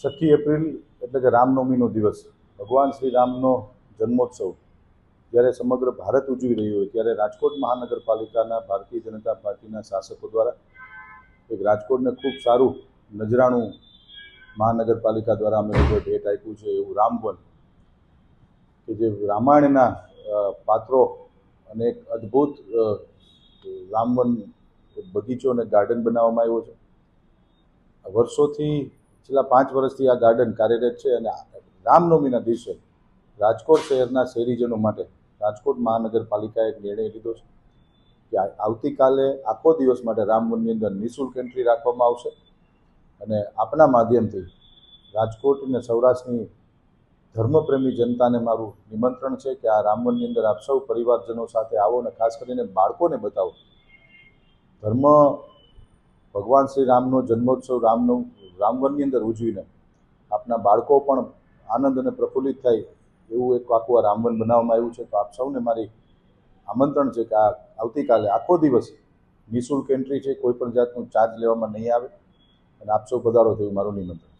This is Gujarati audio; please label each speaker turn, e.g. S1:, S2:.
S1: છઠ્ઠી એપ્રિલ એટલે કે રામનવમીનો દિવસ. ભગવાન શ્રી રામનો જન્મોત્સવ. જ્યારે સમગ્ર ભારત ઉજવી રહ્યું હોય, ત્યારે રાજકોટ મહાનગરપાલિકાના ભારતીય જનતા પાર્ટીના શાસકો દ્વારા એક રાજકોટને ખૂબ સારું નજરાણું મહાનગરપાલિકા દ્વારા અમે લોકોએ ભેટ આપ્યું છે, એવું રામવન કે જે રામાયણના પાત્રો અને એક અદ્ભુત રામવન બગીચો અને ગાર્ડન બનાવવામાં આવ્યો છે. વર્ષોથી છેલ્લા પાંચ વર્ષથી આ ગાર્ડન કાર્યરત છે અને રામનવમીના દિવસે રાજકોટ શહેરના શહેરીજનો માટે રાજકોટ મહાનગરપાલિકાએ એક નિર્ણય લીધો છે કે આવતીકાલે આખો દિવસ માટે રામવનની અંદર નિઃશુલ્ક એન્ટ્રી રાખવામાં આવશે અને આપણા માધ્યમથી રાજકોટ અને સૌરાષ્ટ્રની ધર્મપ્રેમી જનતાને મારું નિમંત્રણ છે કે આ રામવનની અંદર આપ સૌ પરિવારજનો સાથે આવો અને ખાસ કરીને બાળકોને બતાવો. ધર્મ ભગવાન શ્રી રામનો જન્મોત્સવ રામનો રામવનની અંદર ઉજવીને આપના બાળકો પણ આનંદ અને પ્રફુલ્લિત થાય એવું એક આખું આ રામવન બનાવવામાં આવ્યું છે. તો આપ સૌને મારી આમંત્રણ છે કે આ આવતીકાલે આખો દિવસ નિઃશુલ્ક એન્ટ્રી છે, કોઈ પણ જાતનું ચાર્જ લેવામાં નહીં આવે. અને આપ સૌ પધારો તેવું મારું નિમંત્રણ